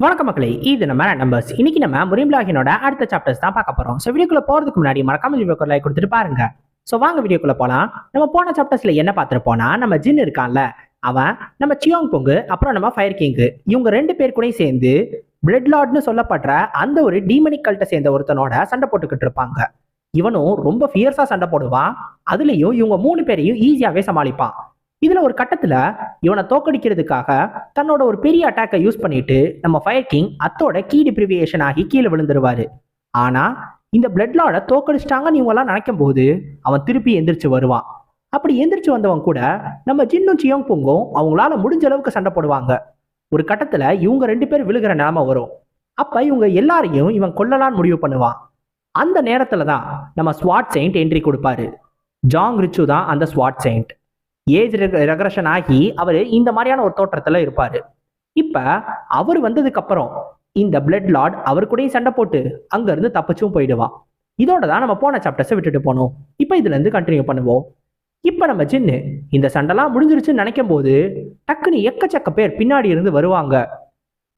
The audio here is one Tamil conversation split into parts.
வணக்கம் மக்களே இது நம்ம நம்பர்ஸ் இன்னைக்கு நம்ம முரிம்லாகினோட அடுத்த சாப்டர்ஸ் தான் பார்க்க போறோம். ஸோ வீடியோக்குள்ள போறதுக்கு முன்னாடி மறக்காம வீடியோக்கு லைக் கொடுத்துட்டு பாருங்க. ஸோ வாங்க வீடியோக்குள்ள போலாம். நம்ம போன சாப்டர்ஸ்ல என்ன பார்த்துருப்போம்னா நம்ம ஜின் இருக்கான்ல அவன் நம்ம சியோங் பொங்கு அப்புறம் நம்ம ஃபயர் கிங்கு இவங்க ரெண்டு பேர் கூடயும் சேர்ந்து பிளட் லார்ட்னு சொல்லப்படுற அந்த ஒரு டீமனிக் கல்ட்டை சேர்ந்த ஒருத்தனோட சண்டை போட்டுக்கிட்டு இருப்பாங்க. இவனும் ரொம்ப ஃபியர்ஸா சண்டை போடுவான். அதுலயும் இவங்க மூணு பேரையும் ஈஸியாவே சமாளிப்பான். இதுல ஒரு கட்டத்துல இவனை தோக்கடிக்கிறதுக்காக தன்னோட ஒரு பெரிய அட்டாக்கை யூஸ் பண்ணிட்டு நம்ம ஃபயர் கிங் அத்தோட கீ டிப்ரிவியேஷன் ஆகி கீழே விழுந்துருவாரு. ஆனா இந்த பிளட் லார்டை தோக்கடிச்சிட்டாங்கன்னு இவங்கெல்லாம் நினைக்கும் போது அவன் திருப்பி எந்திரிச்சு வருவான். அப்படி எந்திரிச்சு வந்தவன் கூட நம்ம ஜின்னும் சியோங் பொங்கும் அவங்களால முடிஞ்ச அளவுக்கு சண்டை போடுவாங்க. ஒரு கட்டத்துல இவங்க ரெண்டு பேர் விழுகிற நிலைமை வரும். அப்ப இவங்க எல்லாரையும் இவன் கொல்லலான்னு முடிவு பண்ணுவான். அந்த நேரத்துல தான் நம்ம ஸ்வாட் செயின்ட் என்ட்ரி கொடுப்பாரு. ஜாங் ரிச்சு தான் அந்த ஸ்வாட் செயின்ட் ஏஜ் ரெக்ரஷன் ஆகி அவர் இந்த மாதிரியான ஒரு தோற்றத்தில் இருப்பார். இப்போ அவர் வந்ததுக்கு அப்புறம் இந்த பிளட் லார்ட் அவர் கூடயும் சண்டை போட்டு அங்கேருந்து தப்பிச்சும் போயிடுவான். இதோட தான் நம்ம போன சாப்டர்ஸை விட்டுட்டு போனோம். இப்போ இதுலேருந்து கண்டினியூ பண்ணுவோம். இப்போ நம்ம ஜின்னு இந்த சண்டைலாம் முடிஞ்சிருச்சுன்னு நினைக்கும் போது டக்குன்னு எக்கச்சக்க பேர் பின்னாடி இருந்து வருவாங்க.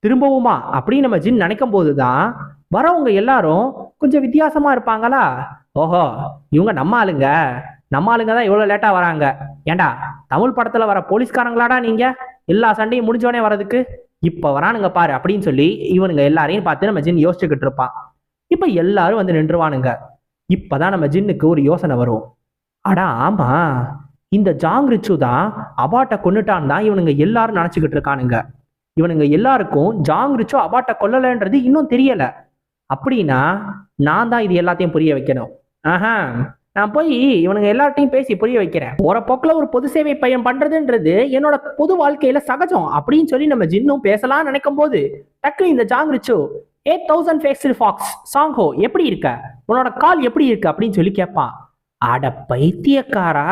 திரும்பவுமா அப்படின்னு நம்ம ஜின் நினைக்கும் போது தான் வரவங்க எல்லாரும் கொஞ்சம் வித்தியாசமா இருப்பாங்களா? ஓஹோ இவங்க நம்ம ஆளுங்க. நம்ம ஆளுங்க தான் இவ்வளோ லேட்டாக வராங்க. ஏண்டா தமிழ் படத்தில் வர போலீஸ்காரங்களாடா நீங்கள் எல்லா சண்டையும் முடிஞ்சோடனே வரதுக்கு இப்போ வரானுங்க பாரு அப்படின்னு சொல்லி இவனுங்க எல்லாரையும் பார்த்து நம்ம ஜின் யோசிச்சுக்கிட்டு இருப்பான். இப்போ எல்லாரும் வந்து நின்றுவானுங்க. இப்போதான் நம்ம ஜின்னுக்கு ஒரு யோசனை வரும். அடா ஆமா. இந்த ஜாங் ரிச்சு தான் அபாட்டை கொண்டுட்டான் தான் இவனுங்க எல்லாரும் நினச்சிக்கிட்டு இருக்கானுங்க. இவனுங்க எல்லாருக்கும் ஜாங் ரிச்சு அபாட்டை கொல்லலைன்றது இன்னும் தெரியலை. அப்படின்னா நான் தான் இது எல்லாத்தையும் புரிய வைக்கணும். ஆஹா. நான் போய் இவனுங்க எல்லார்ட்டையும் பேசி புரிய வைக்கிறேன். போற போக்கில் ஒரு பொது சேவை பையன் பண்றதுன்றது என்னோட பொது வாழ்க்கையில சகஜம் அப்படின்னு சொல்லி நம்ம ஜின்னும் பேசலாம் நினைக்கும் போது டக்கு இந்த ஜாங் எயிட் தௌசண்ட் ஃபேக்ஸில் ஃபாக்ஸ் சாங்ஹோ எப்படி இருக்க? உன்னோட கால் எப்படி இருக்கு? அப்படின்னு சொல்லி கேட்பான் அட பைத்தியக்காரா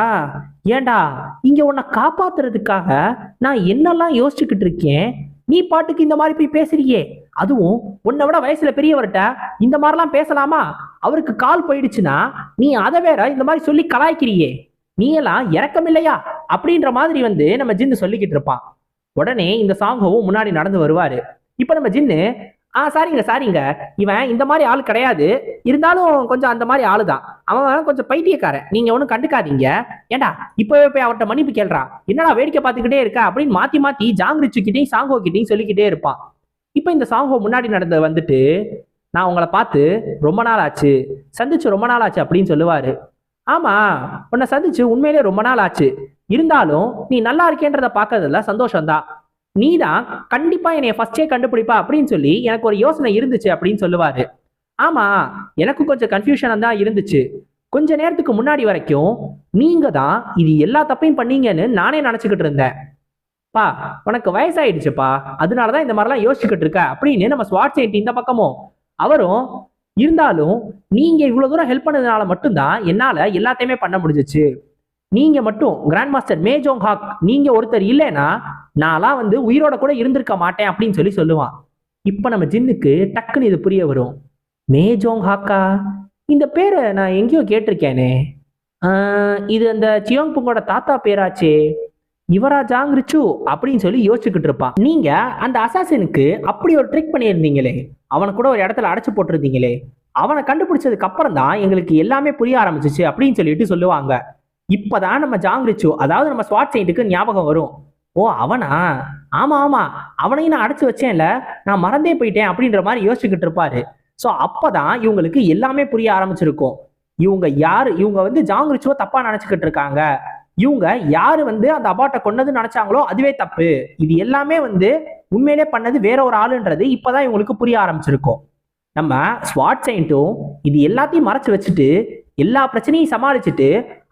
ஏண்டா இங்க உன்னை காப்பாத்துறதுக்காக நான் என்னெல்லாம் யோசிச்சுக்கிட்டு இருக்கேன்? நீ பாட்டுக்கு இந்த மாதிரி போய் பேசுறியே. அதுவும் உன்னை விட வயசுல பெரியவர்கிட்ட இந்த மாதிரிலாம் பேசலாமா? அவருக்கு கால் போயிடுச்சுன்னா நீ அதை வேற இந்த மாதிரி சொல்லி கலாய்க்கிறியே. நீ எல்லாம் இறக்கம் இல்லையா அப்படின்ற மாதிரி வந்து நம்ம ஜின்னு சொல்லிக்கிட்டு இருப்பான். உடனே இந்த சாங்கவும் முன்னாடி நடந்து வருவாரு. இப்ப நம்ம ஜின்னு ஆ சாரிங்க சாரிங்க. இவன் இந்த மாதிரி ஆள் கிடையாது. இருந்தாலும் கொஞ்சம் அந்த மாதிரி ஆளு தான் அவன் கொஞ்சம் பைத்தியக்காரன். நீங்க ஒன்றும் கண்டுக்காதீங்க. ஏண்டா இப்போ போய் அவர்கிட்ட மன்னிப்பு கேள்றா? என்னடா வேடிக்கை பார்த்துக்கிட்டே இருக்க? அப்படின்னு மாத்தி மாத்தி ஜாங்கிரிச்சுக்கிட்டையும் சாங்கோ கிட்டையும் சொல்லிக்கிட்டே இருப்பான். இப்போ இந்த சாங்கோ முன்னாடி நடந்த வந்துட்டு நான் உங்களை பார்த்து ரொம்ப நாள் ஆச்சு. சந்திச்சு ரொம்ப நாள் ஆச்சு அப்படின்னு சொல்லுவாரு. ஆமா உன்னை சந்திச்சு உண்மையிலே ரொம்ப நாள் ஆச்சு. இருந்தாலும் நீ நல்லா இருக்கேன்றத பார்க்கறதுல சந்தோஷம்தான். நீ தான் கண்டிப்பா என்னைய ஃபர்ஸ்டே கண்டுபிடிப்பா அப்படின்னு சொல்லி எனக்கு ஒரு யோசனை இருந்துச்சு அப்படின்னு சொல்லுவாரு. ஆமா எனக்கு கொஞ்சம் கன்ஃபியூஷன் தான் இருந்துச்சு. கொஞ்ச நேரத்துக்கு முன்னாடி வரைக்கும் நீங்க தான் இது எல்லா தப்பையும் பண்ணீங்கன்னு நானே நினைச்சுக்கிட்டு இருந்தேன். பா உனக்கு வயசாயிடுச்சுப்பா. அதனாலதான் இந்த மாதிரிலாம் யோசிச்சுக்கிட்டு இருக்க அப்படின்னு நம்ம ஸ்வாட் செயின்ட் இந்த பக்கமும். அவரும் இருந்தாலும் நீங்க இவ்வளவு தூரம் ஹெல்ப் பண்ணதுனால மட்டும்தான் என்னால எல்லாத்தையுமே பண்ண முடிஞ்சிச்சு. நீங்க மட்டும் கிராண்ட் மாஸ்டர் மேஜோங் ஹாக் நீங்க ஒருத்தர் இல்லைன்னா நான்லாம் வந்து உயிரோட கூட இருந்திருக்க மாட்டேன் அப்படின்னு சொல்லி சொல்லுவான். இப்போ நம்ம ஜின்னுக்கு டக்குன்னு இது புரிய வரும். மேஜோங் ஹாக்கா இந்த பேரை நான் எங்கேயோ கேட்டிருக்கேனே. இது அந்த சியோங் புங்கோட தாத்தா பேராச்சே. இவரா ஜாங் ரிச்சு அப்படின்னு சொல்லி யோசிச்சுக்கிட்டு இருப்பான். நீங்க அந்த அசாசினுக்கு அப்படி ஒரு ட்ரிக் பண்ணியிருந்தீங்களே. அவனை கூட ஒரு இடத்துல அடைச்சு போட்டிருந்தீங்களே. அவனை கண்டுபிடிச்சதுக்கு அப்புறம் தான் எங்களுக்கு எல்லாமே புரிய ஆரம்பிச்சிச்சு அப்படின்னு சொல்லிட்டு சொல்லுவாங்க. இப்பதான் நம்ம ஜாங்கிரிச்சு அதாவது நம்ம ஸ்வாட் சைட்டுக்கு ஞாபகம் வரும். ஓ அவனா? ஆமா ஆமா. அவனையும் நான் அடைச்சு வச்சேன்ல. நான் மறந்தே போயிட்டேன் அப்படின்ற மாதிரி யோசிச்சுக்கிட்டு இருப்பாரு. ஸோ அப்பதான் இவங்களுக்கு எல்லாமே புரிய ஆரம்பிச்சிருக்கும். இவங்க யாரு? இவங்க வந்து ஜாங்கிரிச்சுவோ தப்பா நினைச்சுக்கிட்டு இருக்காங்க. இவங்க யாரு வந்து அந்த அபாட்டை கொன்னதுன்னு நினைச்சாங்களோ அதுவே தப்பு. இது எல்லாமே வந்து உண்மையிலே பண்ணது வேற ஒரு ஆளுன்றது இப்பதான் இவங்களுக்கு புரிய ஆரம்பிச்சிருக்கும். நம்ம ஸ்வாட் சைன்ட்டும் இது எல்லாத்தையும் மறைச்சு வச்சுட்டு எல்லா பிரச்சனையும் சமாளிச்சுட்டு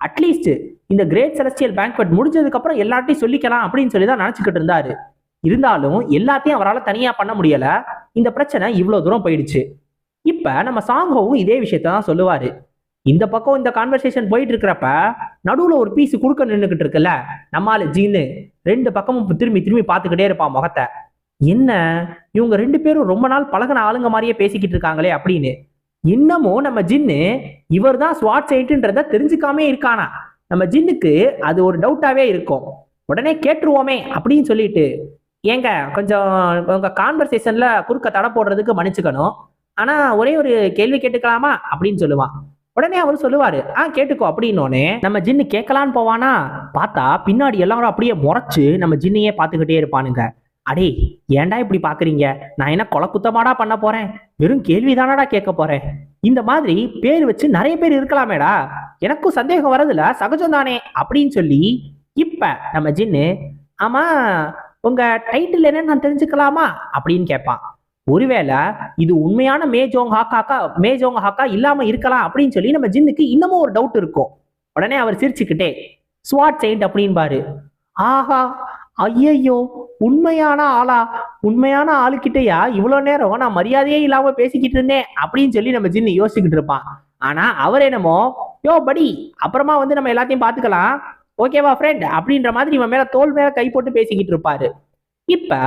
அட்லீஸ்ட் இந்த கிரேட் செலஸ்டியல் பேங்க்வெட் முடிஞ்சதுக்கப்புறம் எல்லார்ட்டையும் சொல்லிக்கலாம் அப்படின்னு சொல்லி தான் நினச்சிக்கிட்டு இருந்தாரு. இருந்தாலும் எல்லாத்தையும் அவரால் தனியாக பண்ண முடியலை. இந்த பிரச்சனை இவ்வளோ தூரம் போயிடுச்சு. இப்போ நம்ம சாங்கோவும் இதே விஷயத்த தான் சொல்லுவார். இந்த பக்கம் இந்த கான்வர்சேஷன் போயிட்டு இருக்கிறப்ப நடுவில் ஒரு பீஸ் குறுக்க நின்றுக்கிட்டு இருக்குல்ல? நம்மால் ஜீனு. ரெண்டு பக்கமும் திரும்பி திரும்பி பார்த்துக்கிட்டே இருப்பான் முகத்தை. என்ன? இவங்க ரெண்டு பேரும் ரொம்ப நாள் பழகுன ஆளுங்க மாதிரியே பேசிக்கிட்டு இருக்காங்களே அப்படின்னு. இன்னமும் நம்ம ஜின்னு இவர் தான் ஸ்வாட் சைட்டுன்றத தெரிஞ்சுக்காமே இருக்கானா? நம்ம ஜின்னுக்கு அது ஒரு டவுட்டாவே இருக்கும். உடனே கேட்டுருவோமே அப்படின்னு சொல்லிட்டு ஏங்க கொஞ்சம் உங்க கான்வர்சேஷன்ல குறுக்க தடை போடுறதுக்கு மன்னிச்சுக்கணும். ஆனா ஒரே ஒரு கேள்வி கேட்டுக்கலாமா? அப்படின்னு சொல்லுவான். உடனே அவர் சொல்லுவாரு ஆ கேட்டுக்கோ அப்படின்னோடனே நம்ம ஜின்னு கேட்கலான்னு போவானா? பார்த்தா பின்னாடி எல்லாரும் அப்படியே முறைச்சு நம்ம ஜின்னையே பார்த்துக்கிட்டே இருப்பானுங்க. அடே ஏன்டா இப்படி பாக்குறீங்க? நான் என்ன கொலை குத்தமாடா பண்ண போறேன்? வெறும் கேள்விதானடா கேட்க போறேன்? இந்த மாதிரி பேர் வச்சு நிறைய பேர் இருக்கலாமேடா. எனக்கும் சந்தேகம் வரதுல சகஜம் தானே அப்படின்னு சொல்லி இப்ப நம்ம ஜின்னு ஆமா உங்க டைட்டில் என்னன்னு நான் தெரிஞ்சுக்கலாமா? அப்படின்னு கேட்பான். ஒருவேளை இது உண்மையான மேஜோங் ஹாக்காக்கா மேஜோங் ஹாக்கா இல்லாம இருக்கலாம் அப்படின்னு சொல்லி நம்ம ஜின்னுக்கு இன்னமும் ஒரு டவுட் இருக்கும். உடனே அவர் சிரிச்சுக்கிட்டே ஸ்வாட் செயின்ட் அப்படின்பாரு. ஆஹா ஐயையோ உண்மையான ஆளா? உண்மையான ஆளுக்கிட்டயா? இவ்வளோ நேரம் நான் மரியாதையே இல்லாம பேசிக்கிட்டு இருந்தேன் அப்படின்னு சொல்லி நம்ம ஜின்னு யோசிச்சுக்கிட்டு இருப்பான். ஆனா அவர் என்னமோ யோ படி அப்புறமா வந்து நம்ம எல்லாத்தையும் பார்த்துக்கலாம். ஓகேவா ஃப்ரெண்ட் அப்படின்ற மாதிரி இவன் மேல தோல் மேல கை போட்டு பேசிக்கிட்டு இருப்பாரு. இப்ப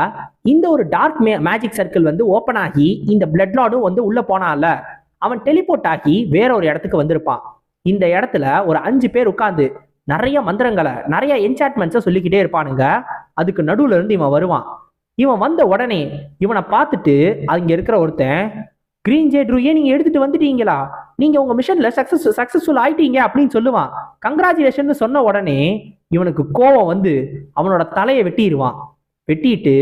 இந்த ஒரு டார்க் மே மேஜிக் சர்க்கிள் வந்து ஓப்பன் ஆகி இந்த பிளட் லாடும் வந்து உள்ள போனால அவன் டெலிபோர்ட் ஆகி வேற ஒரு இடத்துக்கு வந்திருப்பான். இந்த இடத்துல ஒரு அஞ்சு பேர் உட்காந்து நிறைய மந்திரங்களை நிறைய என்சாட்மெண்ட்ஸை சொல்லிக்கிட்டே இருப்பானுங்க. அதுக்கு நடுவில் இருந்து இவன் வருவான். இவன் வந்த உடனே இவனை பார்த்துட்டு அங்கே இருக்கிற ஒருத்தன் கிரீன் ஜேட்ரு ஏன் நீங்கள் எடுத்துட்டு வந்துட்டீங்களா? நீங்கள் உங்கள் மிஷனில் சக்ஸஸ் சக்ஸஸ்ஃபுல் ஆயிட்டீங்க அப்படின்னு சொல்லுவான். கங்க்ராச்சுலேஷன் சொன்ன உடனே இவனுக்கு கோவம் வந்து அவனோட தலையை வெட்டிடுவான் வெட்டிட்டு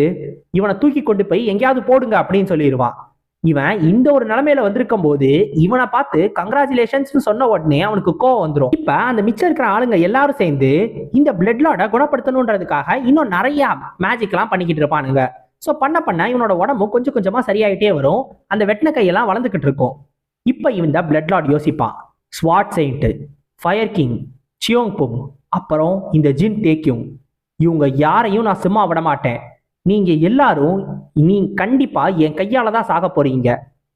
இவனை தூக்கி கொண்டு போய் எங்கேயாவது போடுங்க அப்படின்னு சொல்லிடுவான் இவன் இந்த ஒரு நிலைமையில வந்திருக்கும் போது இவனை பார்த்து கங்க்ராச்சுலேஷன்ஸ் சொன்ன உடனே அவனுக்கு கோவம் வந்துடும் இப்ப அந்த மிச்சம் இருக்கிற ஆளுங்க எல்லாரும் சேர்ந்து இந்த பிளட் லாட குணப்படுத்தணுன்றதுக்காக இன்னும் நிறைய மேஜிக் எல்லாம் பண்ணிக்கிட்டு இருப்பானுங்க. ஸோ பண்ண பண்ண இவனோட உடம்பு கொஞ்சம் கொஞ்சமா சரியாயிட்டே வரும். அந்த வெட்டின கையெல்லாம் வளர்ந்துக்கிட்டு இருக்கும். இப்ப இந்த பிளட் லாட் யோசிப்பான். ஸ்வாட் செயின்ட் ஃபயர் கிங் சியோங் புங் அப்புறம் இந்த ஜின் டேக்யூங் இவங்க யாரையும் நான் சும்மா விட மாட்டேன். நீங்க எல்லாரும் நீ கண்டிப்பா என் கையால தான் சாக போறீங்க.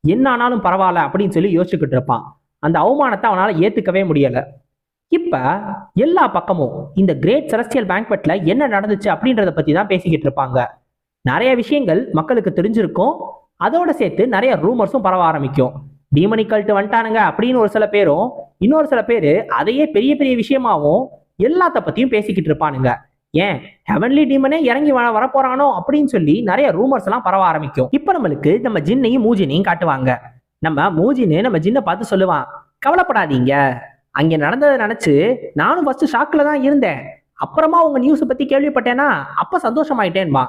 என்ன ஆனாலும் பரவாயில்ல அப்படின்னு சொல்லி யோசிச்சுக்கிட்டு இருப்பான். அந்த அவமானத்தை அவனால ஏத்துக்கவே முடியல. இப்ப எல்லா பக்கமும் இந்த கிரேட் செலஸ்டியல் பேங்க்வெட்ல என்ன நடந்துச்சு அப்படின்றத பத்தி தான் பேசிக்கிட்டு இருப்பாங்க. நிறைய விஷயங்கள் மக்களுக்கு தெரிஞ்சிருக்கும். அதோட சேர்த்து நிறைய ரூமர்ஸும் பரவ ஆரம்பிக்கும். டீமனிக்கல்ட்டு வந்துட்டானுங்க அப்படின்னு ஒரு சில பேரும் இன்னொரு சில பேர் அதையே பெரிய பெரிய விஷயமாவும் எல்லாத்த பத்தியும் பேசிக்கிட்டு இருப்பானுங்க. ஏன்? ஹெவன்லி டீமனே இறங்கி வர வரப்போறானோ அப்படின்னு சொல்லி நிறைய ரூமர்ஸ் எல்லாம் பரவ ஆரம்பிக்கும். இப்போ நம்மளுக்கு நம்ம ஜின்னையும் மூஜினையும் காட்டுவாங்க. நம்ம மூஜின்னு நம்ம ஜின்னை பார்த்து சொல்லுவான் கவலைப்படாதீங்க. அங்க நடந்ததை நினைச்சு நானும் ஃபர்ஸ்ட் ஷாக்ல தான் இருந்தேன். அப்புறமா உங்க நியூஸ் பத்தி கேள்விப்பட்டேன்னா அப்ப சந்தோஷமாயிட்டேன்பா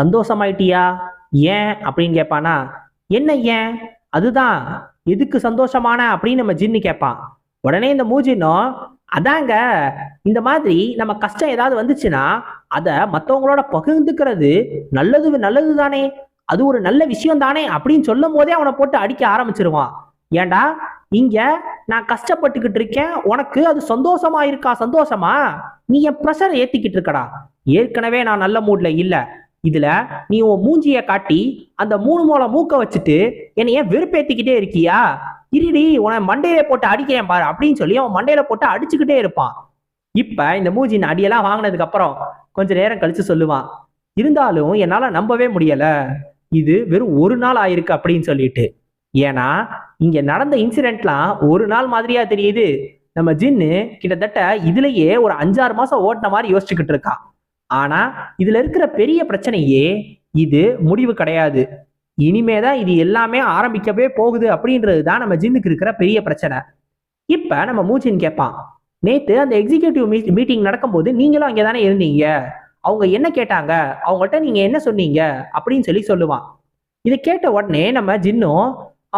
சந்தோஷமாயிட்டியா? ஏன்? அப்படின்னு கேட்பானா. என்ன ஏன்? அதுதான். எதுக்கு சந்தோஷமான? அப்படின்னு நம்ம ஜின்னு கேட்பான். உடனே இந்த மூஜினும் அதாங்க இந்த மாதிரி நம்ம கஷ்டம் ஏதாவது வந்துச்சுன்னா அதை மற்றவங்களோட பகிர்ந்துக்கிறது நல்லது நல்லது தானே. அது ஒரு நல்ல விஷயம் தானே அப்படின்னு சொல்லும் போதே அவனை போட்டு அடிக்க ஆரம்பிச்சிருவான். ஏண்டா? இங்க நான் கஷ்டப்பட்டுக்கிட்டு இருக்கேன். உனக்கு அது சந்தோஷமா இருக்கா? சந்தோஷமா? நீ என் ப்ரெஷரை ஏத்திக்கிட்டு இருக்கடா. ஏற்கனவே நான் நல்ல மூட்ல இல்ல. இதுல நீ உன் மூஞ்சிய காட்டி அந்த மூணு மூளை மூக்க வச்சுட்டு என்னைய வெறுப்பேத்திக்கிட்டே இருக்கியா? இருடி உன மண்டையில போட்டு அடிக்கிறேன் பாரு அப்படின்னு சொல்லி அவன் மண்டையில போட்டு அடிச்சுக்கிட்டே இருப்பான். இப்ப இந்த மூஜின் அடியெல்லாம் வாங்கினதுக்கு அப்புறம் கொஞ்ச நேரம் கழிச்சு சொல்லுவான் இருந்தாலும் என்னால நம்பவே முடியல. இது வெறும் ஒரு நாள் ஆயிருக்கு அப்படின்னு சொல்லிட்டு. ஏன்னா இங்க நடந்த இன்சிடென்ட்லாம் ஒரு நாள் மாதிரியா தெரியுது. நம்ம ஜின்னு கிட்டத்தட்ட இதுலயே ஒரு அஞ்சாறு மாசம் ஓட்டின மாதிரி யோசிச்சுக்கிட்டு இருக்கான். ஆனா இதுல இருக்கிற பெரிய பிரச்சனையே இது முடிவு கிடையாது. இனிமே தான் இது எல்லாமே ஆரம்பிக்கவே போகுது அப்படின்றது தான் நம்ம ஜின்னுக்கு இருக்கிற பெரிய பிரச்சனை. இப்போ நம்ம மூச்சின் கேட்பான் நேற்று அந்த எக்ஸிகியூட்டிவ் மீட்டிங் நடக்கும்போது நீங்களும் அங்கே தானே இருந்தீங்க? அவங்க என்ன கேட்டாங்க? அவங்கள்ட்ட நீங்கள் என்ன சொன்னீங்க? அப்படின்னு சொல்லி சொல்லுவான். இதை கேட்ட உடனே நம்ம ஜின்னும்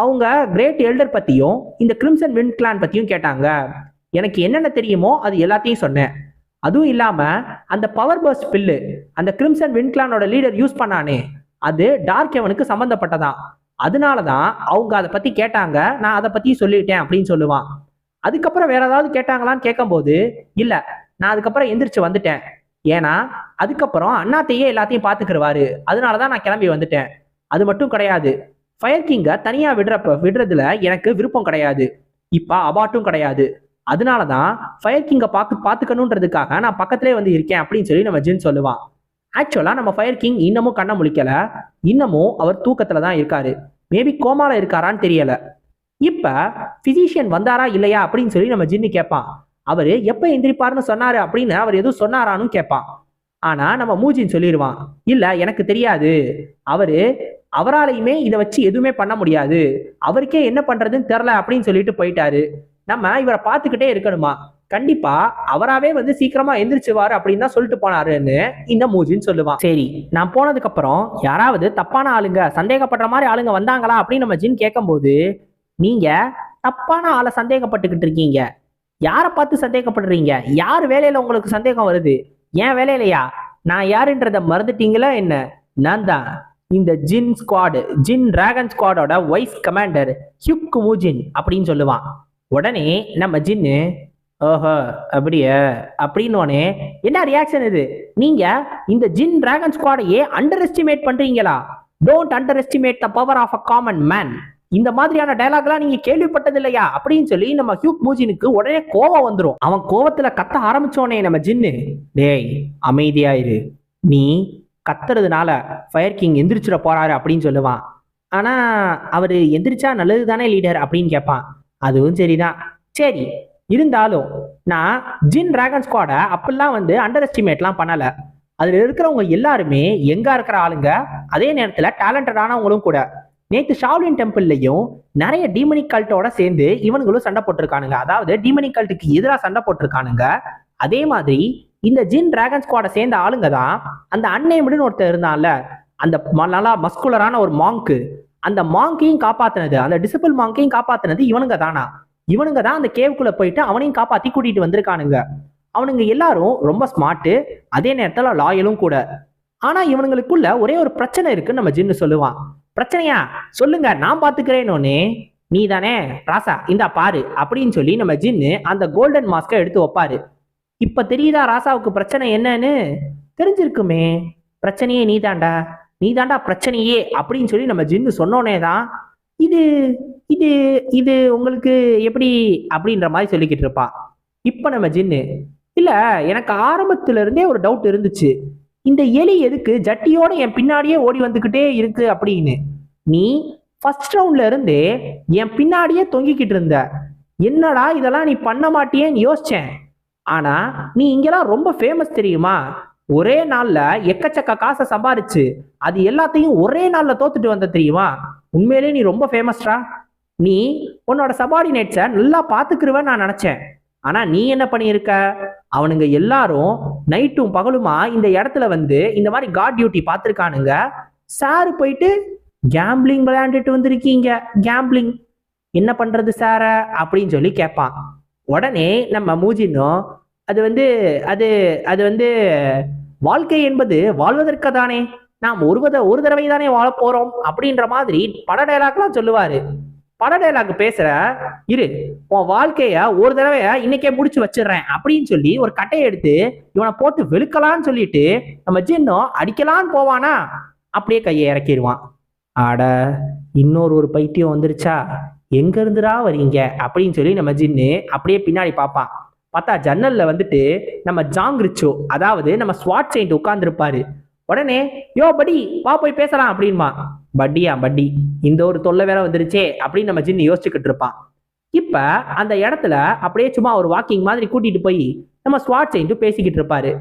அவங்க கிரேட் எல்டர் பற்றியும் இந்த கிரிம்சன் வின் கிளான் பற்றியும் கேட்டாங்க. எனக்கு என்னென்ன தெரியுமோ அது எல்லாத்தையும் சொன்னேன். அதுவும் இல்லாமல் அந்த பவர் பர்ஸ்ட் பில்லு அந்த கிரிம்சன் வின் கிளானோட லீடர் யூஸ் பண்ணானே அது டார்க் எவனுக்கு சம்மந்தப்பட்டதான் அதனால தான் அவங்க அதை பத்தி கேட்டாங்க நான் அதை பத்தி சொல்லிட்டேன் அப்படின்னு சொல்லுவான். அதுக்கப்புறம் வேற ஏதாவது கேட்டாங்களான்னு கேட்கும்போது இல்ல நான் அதுக்கப்புறம் எந்திரிச்சு வந்துட்டேன். ஏன்னா அதுக்கப்புறம் அண்ணாத்தையே எல்லாத்தையும் பாத்துக்கிடுவாரு அதனால தான் நான் கிளம்பி வந்துட்டேன். அது மட்டும் கிடையாது. ஃபயர் கிங்கை தனியா விடுறப்ப விடுறதுல எனக்கு விருப்பம் கிடையாது. இப்ப அபாட்டும் கிடையாது. அதனால தான் ஃபயர் கிங்கை பார்த்து பார்த்துக்கணுன்றதுக்காக நான் பக்கத்திலே வந்து இருக்கேன் அப்படின்னு சொல்லி நம்ம ஜின் சொல்லுவான். ஆக்சுவலாக நம்ம ஃபயர் கிங் இன்னமும் கண்ணை முழிக்கலை. இன்னமும் அவர் தூக்கத்தில் தான் இருக்காரு. மேபி கோமாவில் இருக்காரான்னு தெரியலை. இப்போ ஃபிசிஷியன் வந்தாரா இல்லையா அப்படின்னு சொல்லி நம்ம ஜின்னு கேட்பான். அவர் எப்போ எந்திரிப்பார்னு சொன்னார் அப்படின்னு அவர் எதுவும் சொன்னாரான்னு கேட்பான். ஆனால் நம்ம மூஜின்னு சொல்லிடுவான் இல்லை எனக்கு தெரியாது. அவர் அவராலையுமே இதை வச்சு எதுவுமே பண்ண முடியாது. அவருக்கே என்ன பண்ணுறதுன்னு தெரில அப்படின்னு சொல்லிட்டு போயிட்டாரு. நம்ம இவரை பார்த்துக்கிட்டே இருக்கணுமா? கண்டிப்பா அவராவே வந்து சீக்கிரமா எந்திரிச்சுவாரு அப்படின்னு தான் சொல்லிட்டு போனாருன்னு இந்த மூஜின்னு சொல்லுவான். சரி நான் போனதுக்கு அப்புறம் யாராவது தப்பான ஆளுங்க சந்தேகப்படுற மாதிரி ஆளுங்க வந்தாங்களா அப்படின்னு நம்ம ஜின் கேட்கும்போது நீங்க தப்பான ஆளை சந்தேகப்பட்டுக்கிட்டு இருக்கீங்க. யாரை பார்த்து சந்தேகப்படுறீங்க? யார் வேலையில உங்களுக்கு சந்தேகம் வருது? ஏன் வேலையிலையா? நான் யாருன்றத மறந்துட்டீங்களா என்ன? நான் தான் இந்த ஜின் ஸ்குவாடு ஜின் டிராகன் ஸ்குவாடோட வைஸ் கமாண்டர் ஹியூப் மூஜின் அப்படின்னு சொல்லுவான். உடனே நம்ம ஜின்னு ஓஹோ அப்படியே? அப்படின்னோனே என்ன ரியாக்ஷன் இது? நீங்க இந்த ஜின் டிராகன் ஸ்குவாடையே அண்டர் எஸ்டிமேட் பண்றீங்களா? Don't underestimate the power of a common man இந்த மாதிரியான டயலாக்லாம் நீங்க கேள்விப்பட்டது இல்லையா அப்படின்னு சொல்லி நம்ம ஹியூப் மூஜினுக்கு உடனே கோவம் வந்துடும் அவன் கோவத்துல கத்த ஆரம்பிச்சோனே நம்ம ஜின்னு டேய் அமைதியாயிரு நீ கத்துறதுனால ஃபயர் கிங் எந்திரிச்சிட போறாரு அப்படின்னு சொல்லுவான். ஆனா அவரு எந்திரிச்சா நல்லது தானே லீடர் அப்படின்னு கேட்பான் அதுவும் சரிதான். சரி இருந்தாலும் நான் ஜின் டிராகன் ஸ்குவாடை அப்பெல்லாம் வந்து அண்டர் எஸ்டிமேட்லாம் பண்ணல. அதுல இருக்கிறவங்க எல்லாருமே எங்க இருக்கிற ஆளுங்க அதே நேரத்துல டேலண்டடானவங்களும் கூட. நேத்து ஷாவ்லின் டெம்பிள்லையும் நிறைய டீமனிக் கல்ட்டோட சேர்ந்து இவனுங்களும் சண்டை போட்டிருக்கானுங்க. அதாவது டீமனிக் கல்ட்டுக்கு எதிராக சண்டை போட்டிருக்கானுங்க. அதே மாதிரி இந்த ஜின் டிராகன் ஸ்குவாடை சேர்ந்த ஆளுங்க தான் அந்த அன்னைமுடன் ஒருத்தர் இருந்தான்ல அந்த ம- நல்லா மஸ்குலரான ஒரு மாங்க்கு அந்த மாங்கையும் காப்பாத்தினது அந்த டிசிபிள் மாங்கையும் காப்பாத்தினது இவனுங்க தானா? இவனுங்க தான் அந்த கேவுக்குள்ள போயிட்டு அவனையும் காப்பாத்தி கூட்டிட்டு வந்திருக்கானுங்க. அவனுங்க எல்லாரும் ரொம்ப ஸ்மார்ட்டு அதே நேரத்துல லாயலும் கூட. ஆனா இவனுங்களுக்குள்ள ஒரே ஒரு பிரச்சனை இருக்குன்னு நம்ம ஜின்னு சொல்லுவான். பிரச்சனையா? சொல்லுங்க நான் பாத்துக்கிறேனோனே நீ தானே ராசா இந்தா பாரு அப்படின்னு சொல்லி நம்ம ஜின்னு அந்த கோல்டன் மாஸ்கை எடுத்து வைப்பாரு. இப்ப தெரியுதா ராசாவுக்கு பிரச்சனை என்னன்னு? தெரிஞ்சிருக்குமே. பிரச்சனையே நீதாண்டா. நீதாண்டா பிரச்சனையே அப்படின்னு சொல்லி நம்ம ஜின்னு சொன்னோன்னே தான் இது இது இது உங்களுக்கு எப்படி அப்படின்ற மாதிரி சொல்லிக்கிட்டு இருப்பா. இப்ப நம்ம ஜின்னு. இல்ல எனக்கு ஆரம்பத்துல இருந்தே ஒரு டவுட் இருந்துச்சு. இந்த எலி எதுக்கு ஜட்டியோட என் பின்னாடியே ஓடி வந்துகிட்டே இருக்கு அப்படின்னு. நீ ஃபர்ஸ்ட் ரவுண்ட்ல இருந்தே என் பின்னாடியே தொங்கிக்கிட்டு இருந்த. என்னடா இதெல்லாம் நீ பண்ண மாட்டியேன்னு யோசிச்சேன். ஆனா நீ இங்கெல்லாம் ரொம்ப ஃபேமஸ் தெரியுமா? ஒரே நாள்ல எக்கச்சக்க காசை சம்பாரிச்சு அது எல்லாத்தையும் ஒரே நாள்ல தோத்துட்டு வந்த தெரியுமா? உண்மையிலே நீ ரொம்ப ஃபேமஸ்டா நீ உன்னோட சபார்டினேட்ஸை நல்லா பாத்துக்கிருவேன்னு நான் நினச்சேன். ஆனால் நீ என்ன பண்ணியிருக்க? அவனுங்க எல்லாரும் நைட்டும் பகலுமா இந்த இடத்துல வந்து இந்த மாதிரி காட் டியூட்டி பார்த்துருக்கானுங்க. சார் போயிட்டு கேம்பிளிங் விளையாண்டுட்டு வந்திருக்கீங்க. கேம்பிளிங் என்ன பண்ணுறது சார? அப்படின்னு சொல்லி கேட்பான். உடனே நம்ம மூஜினும் அது வந்து அது அது வந்து வாழ்க்கை என்பது வாழ்வதற்கு தானே நாம் ஒரு ஒரு தடவை தானே வாழ போறோம் அப்படின்ற மாதிரி பட டைலாக்லாம் சொல்லுவாரு. பட டைலாக் பேசுற இரு உன் வாழ்க்கைய ஒரு தடவைய இன்னைக்கே முடிச்சு வச்சிடுறேன் அப்படின்னு சொல்லி ஒரு கட்டையை எடுத்து இவனை போட்டு வெளுக்கலான்னு சொல்லிட்டு நம்ம ஜின்னும் அடிக்கலான்னு போவானா? அப்படியே கையை இறக்கிடுவான். ஆட இன்னொரு ஒரு பைத்தியம் வந்துருச்சா? எங்க இருந்துடா வரீங்க? அப்படின்னு சொல்லி நம்ம ஜின்னு அப்படியே பின்னாடி பார்ப்பான். பார்த்தா ஜன்னல்ல வந்துட்டு நம்ம ஜாங் ரிச்சோ அதாவது நம்ம ஸ்வாட் செயின்ட் உட்கார்ந்துருப்பாரு. உடனே யோ படி வா போய் பேசலாம் அப்படின்மா பட்டியா பட்டி இந்த ஒரு தொல்லை வேற வந்துருச்சே அப்படின்னு நம்ம ஜின்னு யோசிச்சுக்கிட்டு இருப்பான். இப்ப அந்த இடத்துல அப்படியே சும்மா ஒரு வாக்கிங் மாதிரி கூட்டிட்டு போய் நம்ம ஸ்வாட் செயின்ட்டு பேசிக்கிட்டு இருப்பாரு.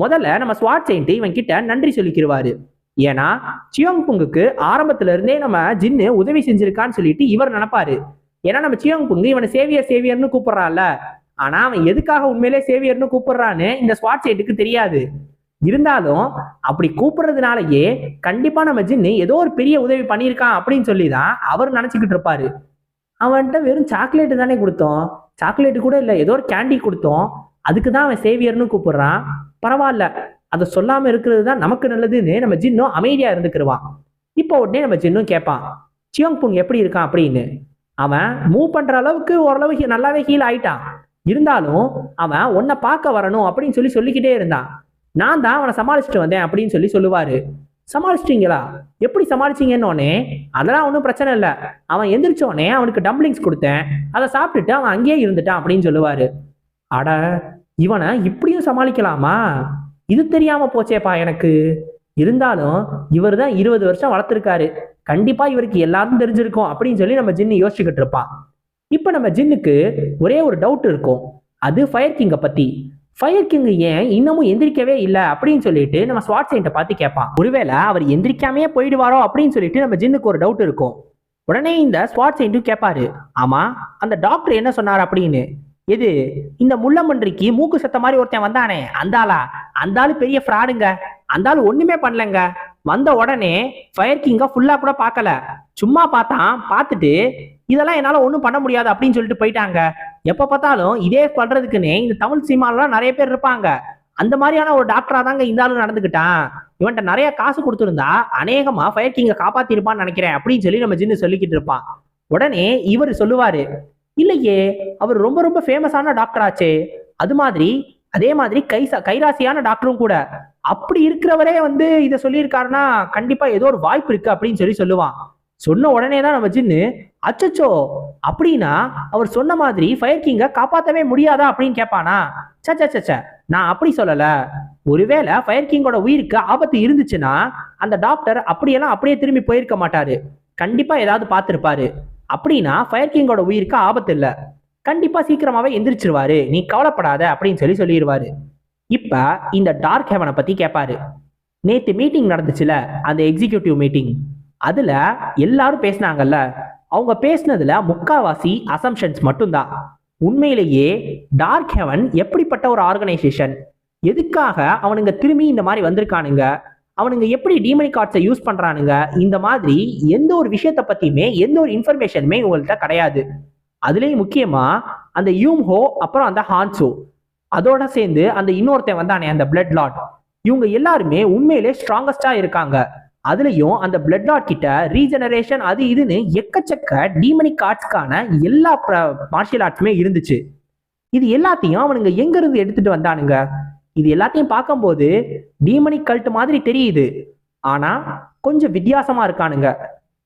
முதல்ல நம்ம ஸ்வாட் செயின்ட் இவன் கிட்ட நன்றி சொல்லிக்கிடுவாரு ஏன்னா சியோங் புங்குக்கு ஆரம்பத்துல இருந்தே நம்ம ஜின்னு உதவி செஞ்சிருக்கான்னு சொல்லிட்டு இவர் நினைப்பாரு. ஏன்னா நம்ம சியோங் புங்கு இவனை சேவியர் சேவியர்னு கூப்பிடுறான்ல. ஆனா அவன் எதுக்காக உண்மையிலே சேவியர்னு கூப்பிடுறான்னு இந்த ஸ்வாட் செயின்ட்டுக்கு தெரியாது. இருந்தாலும் அப்படி கூப்பிடுறதுனாலயே கண்டிப்பா நம்ம ஜின்னு ஏதோ ஒரு பெரிய உதவி பண்ணியிருக்கான் அப்படின்னு சொல்லி தான் அவர் நினைச்சுக்கிட்டு இருப்பாரு. அவன்கிட்ட வெறும் சாக்லேட்டு தானே கொடுத்தோம். சாக்லேட்டு கூட இல்லை ஏதோ ஒரு கேண்டி கொடுத்தோம். அதுக்கு தான் அவன் சேவியர்னு கூப்பிடுறான். பரவாயில்ல. அதை சொல்லாம இருக்கிறது தான் நமக்கு நல்லதுன்னு நம்ம ஜின்னும் அமைதியா இருந்துக்கிடுவான் இப்போ உடனே நம்ம ஜின்னும் கேட்பான் சியோங் புங் எப்படி இருக்கான்? அப்படின்னு. அவன் மூவ் பண்ற அளவுக்கு ஓரளவு நல்லாவே ஹீல் ஆயிட்டான். இருந்தாலும் அவன் உன்னை பார்க்க வரணும் அப்படின்னு சொல்லி சொல்லிக்கிட்டே இருந்தான். நான் தான் அவனை சமாளிச்சுட்டு வந்தேன் அப்படின்னு சொல்லி சொல்லுவாரு. சமாளிச்சிட்டீங்களா? எப்படி சமாளிச்சிங்கன்னொடனே அதெல்லாம் ஒன்றும் பிரச்சனை இல்லை. அவன் எந்திரிச்சோடனே அவனுக்கு டம்ப்ளிங்ஸ் கொடுத்தேன். அதை சாப்பிட்டுட்டு அவன் அங்கேயே இருந்துட்டான் அப்படின்னு சொல்லுவாரு. அட இவனை இப்படியும் சமாளிக்கலாமா? இது தெரியாம போச்சேப்பா எனக்கு. இருந்தாலும் இவர் தான் இருபது வருஷம் வளர்த்துருக்காரு. கண்டிப்பா இவருக்கு எல்லாரும் தெரிஞ்சிருக்கும் அப்படின்னு சொல்லி நம்ம ஜின்னு யோசிச்சுக்கிட்டு இருப்பான் இப்போ நம்ம ஜின்னுக்கு ஒரே ஒரு டவுட் இருக்கும். அது ஃபயர் கிங்கை பத்தி. ஃபயர் கிங் ஏன் இன்னமும் எந்திரிக்கவே இல்லை அப்படின்னு சொல்லிட்டு நம்ம ஸ்வாட் செயின்ட்டை பார்த்து கேட்பான். ஒருவேளை அவர் எந்திரிக்காமையே போயிடுவாரோ அப்படின்னு சொல்லிட்டு நம்ம ஜின்னுக்கு ஒரு டவுட் இருக்கும். உடனே இந்த ஸ்வாட் செயின்ட்டும் கேட்பாரு. ஆமா அந்த டாக்டர் என்ன சொன்னார் அப்படின்னு? எது இந்த முள்ளமன்றிக்கு மூக்கு சத்த மாதிரி ஒருத்தன் வந்தானே அந்தாளா அந்தாலும் பெரிய ஃப்ராடுங்க அந்தாலும் ஒன்றுமே ஒண்ணுமே பண்ணலங்க. வந்த உடனே ஃபயர் கிங்கை ஃபுல்லா கூட பார்க்கல. சும்மா பார்த்தான். பார்த்துட்டு இதெல்லாம் என்னால ஒன்றும் பண்ண முடியாது அப்படின்னு சொல்லிட்டு போயிட்டாங்க. எப்போ பார்த்தாலும் இதே பண்ணுறதுக்குன்னே இந்த தமிழ் சினிமாலலாம் நிறைய பேர் இருப்பாங்க. அந்த மாதிரியான ஒரு டாக்டராக தாங்க இந்த ஆளு நடந்துக்கிட்டான். இவன்ட்ட நிறைய காசு கொடுத்துருந்தா அநேகமா ஃபயர் கிங்கை காப்பாத்திருப்பான்னு நினைக்கிறேன் அப்படின்னு சொல்லி நம்ம ஜின்னு சொல்லிக்கிட்டு இருப்பான். உடனே இவர் சொல்லுவாரு இல்லையே அவர் ரொம்ப ரொம்ப ஃபேமஸான டாக்டர் ஆச்சே. அது மாதிரி அதே மாதிரி கைசா கைராசியான டாக்டரும் கூட. அப்படி இருக்கிறவரே வந்து இதை சொல்லியிருக்காருன்னா கண்டிப்பா ஏதோ ஒரு வாய்ப்பு இருக்கு அப்படின்னு சொல்லி சொல்லுவான். சொன்ன உடனே தான் நம்ம ஜின்னு அச்சச்சோ அப்படின்னா அவர் சொன்ன மாதிரி ஃபயர் கிங்கை காப்பாற்றவே முடியாதா அப்படின்னு கேட்பானா? சச்ச சச்ச நான் அப்படி சொல்லல. ஒருவேளை ஃபயர் கிங்கோட உயிருக்கு ஆபத்து இருந்துச்சுன்னா அந்த டாக்டர் அப்படியெல்லாம் அப்படியே திரும்பி போயிருக்க மாட்டாரு. கண்டிப்பா ஏதாவது பார்த்துருப்பாரு. அப்படின்னா ஃபயர் கிங்கோட உயிருக்கு ஆபத்து இல்லை. கண்டிப்பா சீக்கிரமாவே எந்திரிச்சிருவாரு. நீ கவலைப்படாத அப்படின்னு சொல்லி சொல்லிடுவாரு இப்ப இந்த டார்க் ஹெவனை பத்தி கேட்பாரு நேத்து மீட்டிங் நடந்துச்சுல அந்த எக்ஸிகியூட்டிவ் மீட்டிங் அதுல எல்லாரும் பேசினாங்கல்ல அவங்க பேசினதுல முக்காவாசி அசம்ஷன்ஸ் மட்டும்தான். உண்மையிலேயே டார்க் ஹெவன் எப்படிப்பட்ட ஒரு ஆர்கனைசேஷன் எதுக்காக அவனுங்க திரும்பி இந்த மாதிரி வந்திருக்கானுங்க? அவனுங்க எப்படி டீமனி கார்ட்ஸை யூஸ் பண்றானுங்க? இந்த மாதிரி எந்த ஒரு விஷயத்தை பத்தியுமே எந்த ஒரு இன்ஃபர்மேஷனுமே உங்கள்கிட்ட கிடையாது. அதுலேயும் முக்கியமா அந்த யூம்ஹோ அப்புறம் அந்த ஹான்சோ அதோட சேர்ந்து அந்த இன்னொருத்தன் வந்தானே அந்த பிளட் லாட் இவங்க எல்லாருமே உண்மையிலே ஸ்ட்ராங்கஸ்டா இருக்காங்க. அதுலயும் அந்த பிளட் லாட் கிட்ட ரீஜெனரேஷன் அது இதுன்னு எக்கச்சக்க டீமனிக் ஆர்ட்ஸ்க்கான எல்லா மார்ஷியல் ஆர்ட்ஸுமே இருந்துச்சு. இது எல்லாத்தையும் அவனுங்க எங்க இருந்து எடுத்துட்டு வந்தானுங்க? இது எல்லாத்தையும் பார்க்கும்போது டீமனிக் கல்ட் மாதிரி தெரியுது. ஆனா கொஞ்சம் வித்தியாசமா இருக்கானுங்க.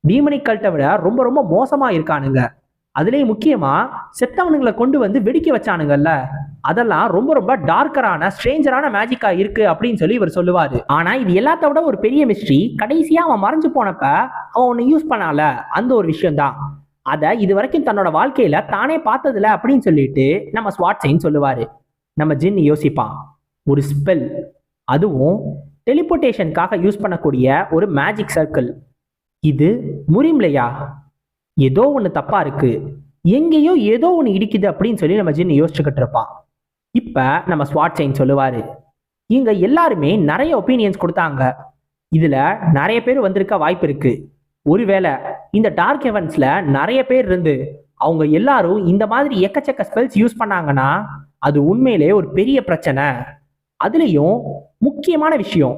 டீமனிக் கல்ட்டை விட ரொம்ப ரொம்ப மோசமா இருக்கானுங்க. அதுலேயும் முக்கியமாக செத்தவனுங்களை கொண்டு வந்து வெடிக்க வச்சானுங்கல்ல அதெல்லாம் ரொம்ப ரொம்ப டார்க்கரான ஸ்ட்ரேஞ்சரான மேஜிக்கா இருக்கு அப்படின்னு சொல்லி இவர் சொல்லுவாரு. ஆனா இது எல்லாத்த விட ஒரு பெரிய மிஸ்ட்ரி கடைசியா அவன் மறைஞ்சு போனப்ப அவன் ஒன்னு யூஸ் பண்ணால அந்த ஒரு விஷயம்தான். அதை இது வரைக்கும் தன்னோட வாழ்க்கையில தானே பார்த்ததில்ல அப்படின்னு சொல்லிட்டு நம்ம ஸ்வாட்ஸைன்னு சொல்லுவாரு. நம்ம ஜின் யோசிப்பான். ஒரு ஸ்பெல் அதுவும் டெலிபோர்டேஷனுக்காக யூஸ் பண்ணக்கூடிய ஒரு மேஜிக் சர்க்கிள் இது முறிம்லையா? ஏதோ ஒன்று தப்பா இருக்கு. எங்கேயோ ஏதோ ஒன்று இடிக்குது அப்படின்னு சொல்லி நம்ம ஜின் யோசிச்சுக்கிட்டு இருப்பான். இப்போ நம்ம ஸ்வாட் செயின் சொல்லுவாரு. இங்க எல்லாருமே நிறைய ஒப்பீனியன்ஸ் கொடுத்தாங்க. இதுல நிறைய பேர் வந்திருக்க வாய்ப்பு இருக்கு. ஒருவேளை இந்த டார்க் ஹெவன்ஸ்ல நிறைய பேர் இருந்து அவங்க எல்லாரும் இந்த மாதிரி எக்கச்சக்க ஸ்பெல்ஸ் யூஸ் பண்ணாங்கன்னா அது உண்மையிலே ஒரு பெரிய பிரச்சனை. அதுலேயும் முக்கியமான விஷயம்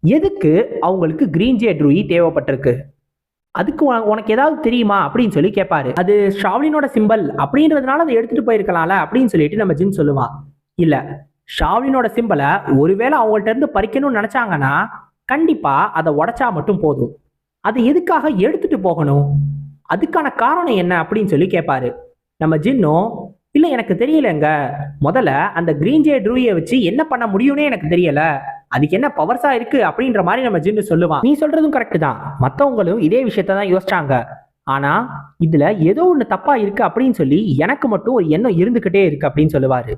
எதுக்கு அவங்களுக்கு கிரீன் ஜே ட்ரூயி தேவைப்பட்டிருக்கு? அதுக்கு உனக்கு ஏதாவது தெரியுமா? அப்படின்னு சொல்லி கேட்பாரு அது ஷாவ்லினோட சிம்பல் அப்படின்றதுனால அதை எடுத்துட்டு போயிருக்கலாம்ல அப்படின்னு சொல்லிட்டு நம்ம ஜின் சொல்லுவான் இல்ல ஷாவ்லினோட சிம்பலை ஒருவேளை அவங்கள்ட்ட இருந்து பறிக்கணும்னு நினைச்சாங்கன்னா கண்டிப்பா அதை உடைச்சா மட்டும் போதும். அது எதுக்காக எடுத்துட்டு போகணும்? அதுக்கான காரணம் என்ன அப்படின்னு சொல்லி கேட்பாரு நம்ம ஜின்னும் இல்லை எனக்கு தெரியலங்க. முதல்ல அந்த கிரீன் ஜே ட்ரூயை வச்சு என்ன பண்ண முடியும்னே எனக்கு தெரியல. அதுக்கு என்ன பவர்ஸா இருக்கு அப்படின்ற மாதிரி நம்ம ஜின்னு சொல்லுவான். நீ சொல்றதும் கரெக்ட் தான். மத்தவங்களும் இதே விஷயத்த தான் யோசிச்சாங்க. ஆனா இதுல ஏதோ ஒண்ணு தப்பா இருக்கு அப்படின்னு சொல்லி எனக்கு மட்டும் ஒரு எண்ணம் இருந்துகிட்டே இருக்கு அப்படின்னு சொல்லுவாரு.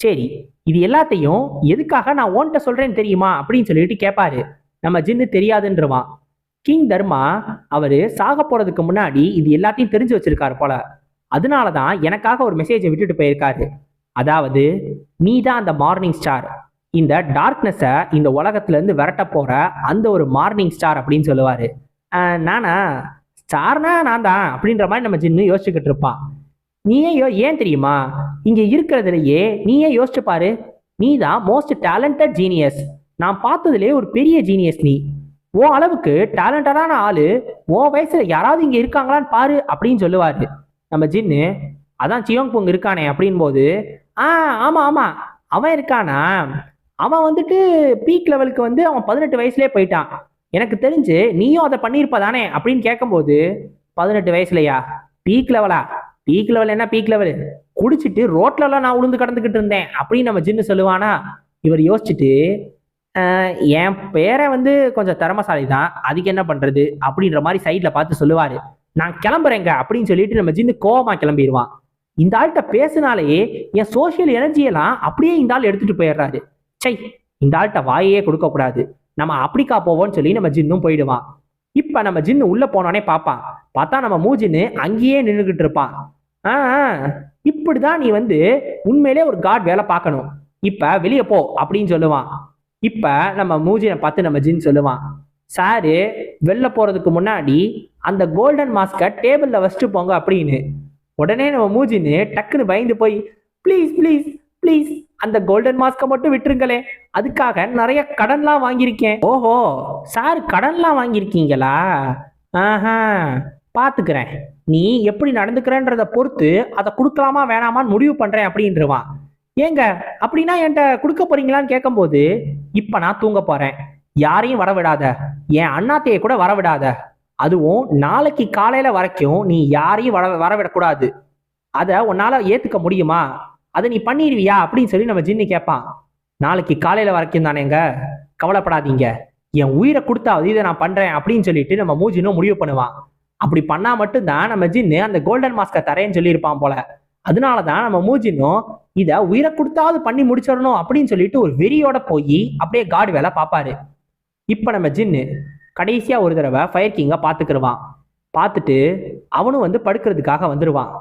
சரி இது எல்லாத்தையும் எதுக்காக நான் ஓன்ட்ட சொல்றேன்னு தெரியுமா அப்படின்னு சொல்லிட்டு கேட்பாரு நம்ம ஜின்னு தெரியாதுன்றவான். கிங் தர்மா அவரு சாக போறதுக்கு முன்னாடி இது எல்லாத்தையும் தெரிஞ்சு வச்சிருக்காரு போல. அதனால தான் எனக்காக ஒரு மெசேஜை விட்டுட்டு போயிருக்காரு. அதாவது நீ தான் அந்த மார்னிங் ஸ்டார் இந்த டார்க்னஸை இந்த உலகத்துலேருந்து விரட்ட போகிற அந்த ஒரு மார்னிங் ஸ்டார் அப்படின்னு சொல்லுவார். நானா ஸ்டார்னா நான் தான் அப்படின்ற மாதிரி நம்ம ஜின்னு யோசிச்சுக்கிட்டு இருப்பான். நீயே யோ ஏன் தெரியுமா? இங்கே இருக்கிறதுலையே நீயே யோசிச்சு பாரு. நீ தான் மோஸ்ட் டேலண்டட் ஜீனியஸ் நான் பார்த்ததுலே ஒரு பெரிய ஜீனியஸ் நீ. ஓ அளவுக்கு டேலண்டடான ஆளு ஓ வயசுல யாராவது இங்கே இருக்காங்களான்னு பாரு அப்படின்னு சொல்லுவார். நம்ம ஜின்னு அதான் சியோங் பொங் இருக்கானே அப்படின் போது ஆ ஆமாம் ஆமாம் அவன் இருக்கானா? அவன் வந்துட்டு பீக் லெவலுக்கு வந்து அவன் பதினெட்டு வயசுலயே போயிட்டான். எனக்கு தெரிஞ்சு நீயும் அதை பண்ணியிருப்ப தானே அப்படின்னு கேட்கும்போது பதினெட்டு வயசுலயா? பீக் லெவலா பீக் லெவல் என்ன பீக் லெவல் குடிச்சிட்டு ரோட்லலாம் நான் உளுந்து கடந்துக்கிட்டு இருந்தேன் அப்படின்னு நம்ம ஜின்னு சொல்லுவானா? இவர் யோசிச்சுட்டு என் பேரை வந்து கொஞ்சம் திறமசாலி தான் அதுக்கு என்ன பண்றது? அப்படின்ற மாதிரி சைட்ல பார்த்து சொல்லுவாரு. நான் கிளம்புறேங்க அப்படின்னு சொல்லிட்டு நம்ம ஜின்னு கோவமாக கிளம்பிடுவான் இந்த ஆள்கிட்ட பேசினாலே என் சோஷியல் எனர்ஜியெல்லாம் அப்படியே இந்த ஆள் எடுத்துட்டு போயிடுறாரு. சை இந்த ஆள்கிட்ட வாயே கொடுக்கக்கூடாது நம்ம அப்படிக்கா போவோம்னு சொல்லி நம்ம ஜின்னும் போயிடுவான். இப்ப நம்ம ஜின்னு உள்ள போனோடனே பார்ப்பான் பார்த்தா நம்ம மூஜின்னு அங்கேயே நின்றுகிட்டு இருப்பான் ஆ ஆ, இப்படிதான் நீ வந்து உண்மையிலே ஒரு காட் வேலை பார்க்கணும். இப்ப வெளியே போ அப்படின்னு சொல்லுவான். இப்ப நம்ம மூஜினை பார்த்து நம்ம ஜின் சொல்லுவான். சாரு வெளில போறதுக்கு முன்னாடி அந்த கோல்டன் மாஸ்கை டேபிள்ல வச்சுட்டு போங்க அப்படின்னு. உடனே நம்ம மூஜின்னு டக்குன்னு பயந்து போய் ப்ளீஸ் ப்ளீஸ் ப்ளீஸ் அந்த கோல்டன் மாஸ்கை மட்டும் விட்டுருங்களே அதுக்காக நிறைய கடன்லாம் வாங்கியிருக்கேன். ஓஹோ சார் கடன்லாம் வாங்கியிருக்கீங்களா? ஆஹா பார்த்துக்கிறேன் நீ எப்படி நடந்துக்கிறன்றத பொறுத்து அதை கொடுக்கலாமா வேணாமான்னு முடிவு பண்ணுறேன் அப்படின்றவான். ஏங்க அப்படின்னா என்கிட்ட கொடுக்க போறீங்களான்னு கேட்கும்போது இப்போ நான் தூங்க போறேன். யாரையும் வரவிடாத. என் அண்ணாத்தையை கூட வரவிடாத. அதுவும் நாளைக்கு காலையில வரைக்கும் நீ யாரையும் வர வரவிடக்கூடாது. அதை உன்னால ஏற்றுக்க முடியுமா? அதை நீ பண்ணிடுவியா அப்படின்னு சொல்லி நம்ம ஜின்னு கேட்பான். நாளைக்கு காலையில வரைக்கும் தானேங்க? கவலைப்படாதீங்க. என் உயிரை கொடுத்தாவது இதை நான் பண்றேன் அப்படின்னு சொல்லிட்டு நம்ம மூஜினும் முடிவு பண்ணுவான். அப்படி பண்ணா மட்டும்தான் நம்ம ஜின்னு அந்த கோல்டன் மாஸ்கை தரேன்னு சொல்லியிருப்பான் போல. அதனால தான் நம்ம மூஜினும் இதை உயிரை கொடுத்தாவது பண்ணி முடிச்சிடணும் அப்படின்னு சொல்லிட்டு ஒரு வெறியோட போய் அப்படியே காடு வேலை பார்ப்பாரு. இப்போ நம்ம ஜின்னு கடைசியா ஒரு தடவை ஃபயர் கிங்கை பார்த்துக்கிருவான். பார்த்துட்டு அவனும் வந்து படுக்கிறதுக்காக வந்துடுவான்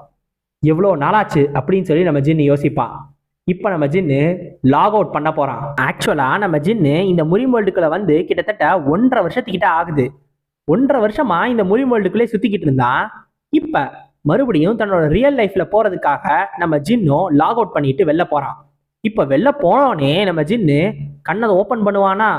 எவ்வளோ நாளாச்சு அப்படின்னு சொல்லி நம்ம ஜின்னு யோசிப்பான் இப்போ நம்ம ஜின்னு லாக் அவுட் பண்ண போகிறான் ஆக்சுவலாக நம்ம ஜின்னு இந்த முறிமோல்டுக்குள்ளே வந்து கிட்டத்தட்ட ஒன்றரை வருஷத்துக்கிட்ட ஆகுது. ஒன்றரை வருஷமாக இந்த முறிமோல்டுக்குள்ளே சுற்றிக்கிட்டு இருந்தான் இப்போ மறுபடியும் தன்னோட ரியல் லைஃப்பில் போகிறதுக்காக நம்ம ஜின்னும் லாக் அவுட் பண்ணிட்டு வெளில போகிறான் இப்போ வெளில போனோடனே நம்ம ஜின்னு கண்ணதை ஓப்பன் பண்ணுவானா?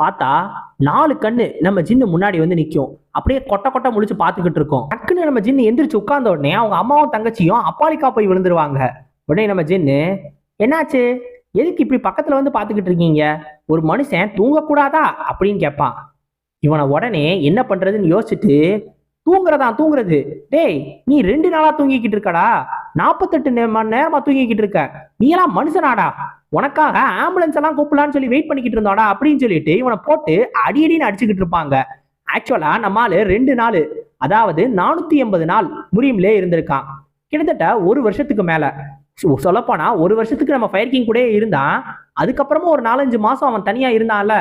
பார்த்தா நாலு கண்ணு நம்ம ஜின்னு முன்னாடி வந்து நிற்கும் அப்படியே கொட்டை கொட்டை முழிச்சு பார்த்துக்கிட்டு இருக்கோம். டக்குன்னு நம்ம ஜின்னு எந்திரிச்சு உட்கார்ந்த உடனே அவங்க அம்மாவும் தங்கச்சியும் அப்பாலிக்கா போய் விழுந்துருவாங்க. உடனே நம்ம ஜின்னு என்னாச்சு? எதுக்கு இப்படி பக்கத்துல வந்து பார்த்துக்கிட்டு இருக்கீங்க? ஒரு மனுஷன் தூங்கக்கூடாதா? அப்படின்னு கேட்பான். இவனை உடனே என்ன பண்றதுன்னு யோசிச்சுட்டு தூங்குறதா தூங்குறது. டேய் நீ ரெண்டு நாளா தூங்கிக்கிட்டு இருக்கடா. நாற்பத்தெட்டு மணி நேரமா தூங்கிக்கிட்டு இருக்க. நீ எல்லாம் மனுஷனாடா. உனக்காக ஆம்புலன்ஸ் எல்லாம் கூப்பிடலான்னு சொல்லி வெயிட் பண்ணிக்கிட்டு இருந்தாடா அப்படின்னு சொல்லிட்டு இவனை போட்டு அடி அடின்னு அடிச்சுக்கிட்டு இருப்பாங்க. ஆக்சுவலா நம்மால ரெண்டு நாள். அதாவது நானூத்தி எண்பது நாள் முறியம்லே இருந்திருக்கான். கிட்டத்தட்ட ஒரு வருஷத்துக்கு மேல. சொல்லப்போனா ஒரு வருஷத்துக்கு நம்ம ஃபயர் கிங் கூட இருந்தான் அதுக்கப்புறமா ஒரு நாலஞ்சு மாசம் அவன் தனியா இருந்தான்ல.